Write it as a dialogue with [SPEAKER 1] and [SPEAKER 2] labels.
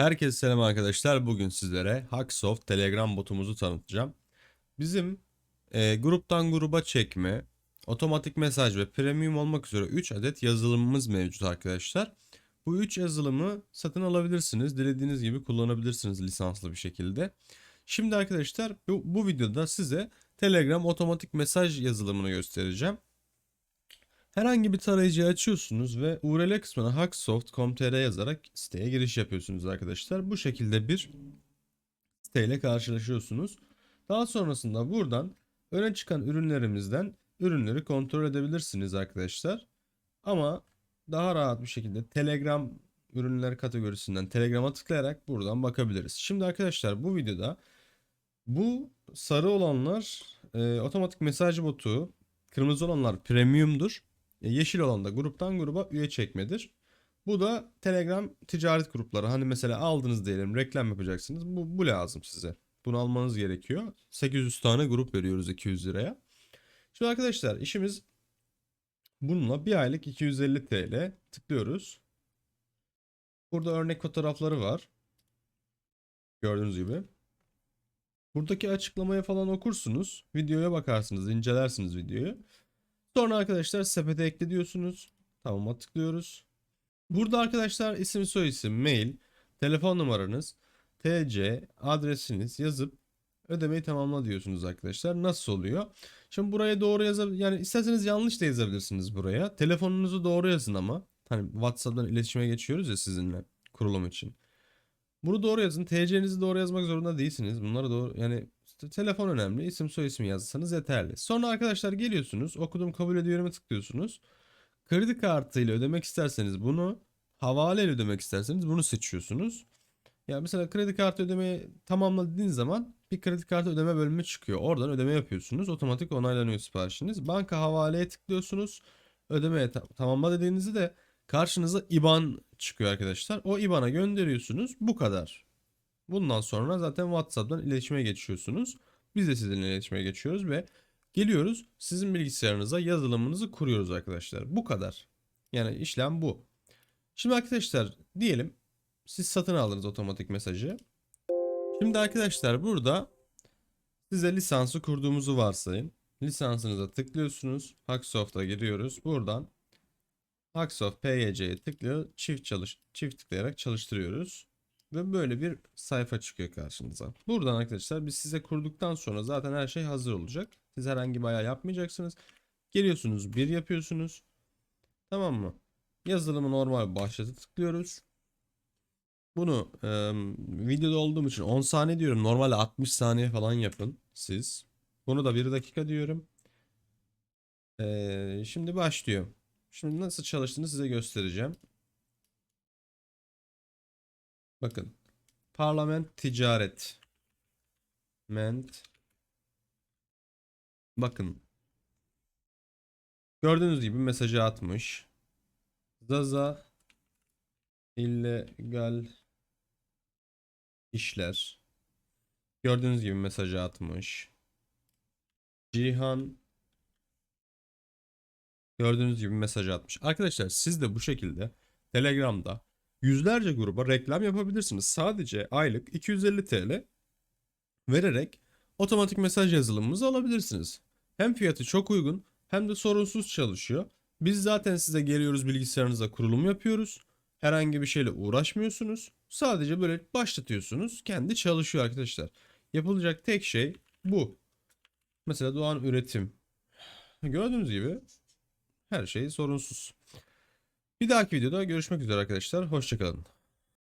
[SPEAKER 1] Herkese selam arkadaşlar. Bugün sizlere Hacksoft Telegram botumuzu tanıtacağım. Bizim e, gruptan gruba çekme, otomatik mesaj ve premium olmak üzere 3 adet yazılımımız mevcut arkadaşlar. Bu 3 yazılımı satın alabilirsiniz. Dilediğiniz gibi kullanabilirsiniz lisanslı bir şekilde. Şimdi arkadaşlar bu, bu videoda size Telegram otomatik mesaj yazılımını göstereceğim. Herhangi bir tarayıcıyı açıyorsunuz ve URL kısmına hacksoft.com.tr yazarak siteye giriş yapıyorsunuz arkadaşlar. Bu şekilde bir siteyle karşılaşıyorsunuz. Daha sonrasında buradan öne çıkan ürünlerimizden ürünleri kontrol edebilirsiniz arkadaşlar. Ama daha rahat bir şekilde Telegram ürünler kategorisinden Telegram'a tıklayarak buradan bakabiliriz. Şimdi arkadaşlar bu videoda bu sarı olanlar e, otomatik mesaj botu, kırmızı olanlar premiumdur. E, Yeşil olan da gruptan gruba üye çekmedir. Bu da Telegram ticaret grupları. Hani mesela aldınız diyelim reklam yapacaksınız. Bu, bu lazım size. Bunu almanız gerekiyor. 800 tane grup veriyoruz 200 liraya. Şimdi arkadaşlar işimiz bununla bir aylık 250 TL tıklıyoruz. Burada örnek fotoğrafları var. Gördüğünüz gibi. Buradaki açıklamayı falan okursunuz. Videoya bakarsınız, incelersiniz videoyu. Sonra arkadaşlar sepete ekle diyorsunuz. Tamam'a tıklıyoruz. Burada arkadaşlar isim soyisim, mail, telefon numaranız, TC, adresiniz yazıp ödemeyi tamamla diyorsunuz arkadaşlar. Nasıl oluyor? Şimdi buraya doğru yazab yani isterseniz yanlış da yazabilirsiniz buraya. Telefonunuzu doğru yazın ama. Hani WhatsApp'tan iletişime geçiyoruz ya sizinle kurulum için. Bunu doğru yazın. TC'nizi doğru yazmak zorunda değilsiniz. Bunları doğru yani telefon önemli. İsim soy isim yazsanız yeterli. Sonra arkadaşlar geliyorsunuz. Okudum kabul ediyorum'a tıklıyorsunuz. Kredi kartıyla ödemek isterseniz bunu, havale ile ödemek isterseniz bunu seçiyorsunuz. Ya mesela kredi kartı ödemeyi tamamla dediğiniz zaman bir kredi kartı ödeme bölümü çıkıyor. Oradan ödeme yapıyorsunuz. Otomatik onaylanıyor siparişiniz. Banka havaleye tıklıyorsunuz. Ödemeye ta- tamamla dediğinizde de karşınıza IBAN çıkıyor arkadaşlar. O IBAN'a gönderiyorsunuz. Bu kadar. Bundan sonra zaten WhatsApp'tan iletişime geçiyorsunuz. Biz de sizinle iletişime geçiyoruz ve geliyoruz sizin bilgisayarınıza yazılımınızı kuruyoruz arkadaşlar. Bu kadar. Yani işlem bu. Şimdi arkadaşlar diyelim siz satın aldınız otomatik mesajı. Şimdi arkadaşlar burada size lisansı kurduğumuzu varsayın. Lisansınıza tıklıyorsunuz. Hacksoft'a giriyoruz. Buradan Hacksoft PYC'ye tıklıyor. Çift çalış çift tıklayarak çalıştırıyoruz. Ve böyle bir sayfa çıkıyor karşınıza. Buradan arkadaşlar biz size kurduktan sonra zaten her şey hazır olacak. Siz herhangi bir ayar yapmayacaksınız. Geliyorsunuz bir yapıyorsunuz. Tamam mı? Yazılımı normal başlata tıklıyoruz. Bunu e, videoda olduğum için 10 saniye diyorum. Normalde 60 saniye falan yapın siz. Bunu da 1 dakika diyorum. E, şimdi başlıyor. Şimdi nasıl çalıştığını size göstereceğim. Bakın. Parlament ticaret. Ment. Bakın. Gördüğünüz gibi mesajı atmış. Zaza illegal işler. Gördüğünüz gibi mesajı atmış. Cihan gördüğünüz gibi mesaj atmış. Arkadaşlar siz de bu şekilde Telegram'da yüzlerce gruba reklam yapabilirsiniz. Sadece aylık 250 TL vererek otomatik mesaj yazılımımızı alabilirsiniz. Hem fiyatı çok uygun hem de sorunsuz çalışıyor. Biz zaten size geliyoruz bilgisayarınıza kurulum yapıyoruz. Herhangi bir şeyle uğraşmıyorsunuz. Sadece böyle başlatıyorsunuz. Kendi çalışıyor arkadaşlar. Yapılacak tek şey bu. Mesela Doğan Üretim. Gördüğünüz gibi her şey sorunsuz. Bir dahaki videoda görüşmek üzere arkadaşlar. Hoşçakalın.